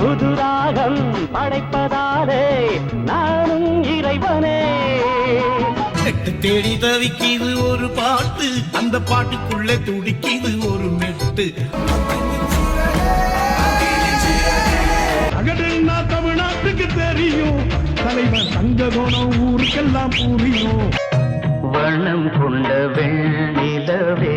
புது ராகம் படைப்பதாலே நானும் இறைவனே. எட்டு தேடி தவிக்கிது ஒரு பாட்டு அந்த பாட்டுக்குள்ள துடிக்கிது ஒரு மெட்டு. அகடுன்னா தமிழ்நாட்டுக்கு தெரியும் தலைவர் தங்க குணம் ஊருக்கெல்லாம் புரியும். வண்ணம் கொண்ட வெண்ணிலவே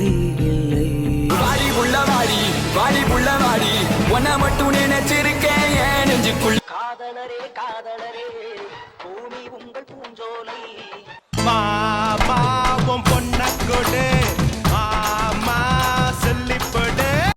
தேவை இல்லை. வாடி உள்ள வாடி வாடி உள்ள வாடி. ஒன்ன மட்டும் நினைச்சிருக்கேன் ஏன் காதலரே காதலரே பூமி உங்கள் பூஞ்சோலை.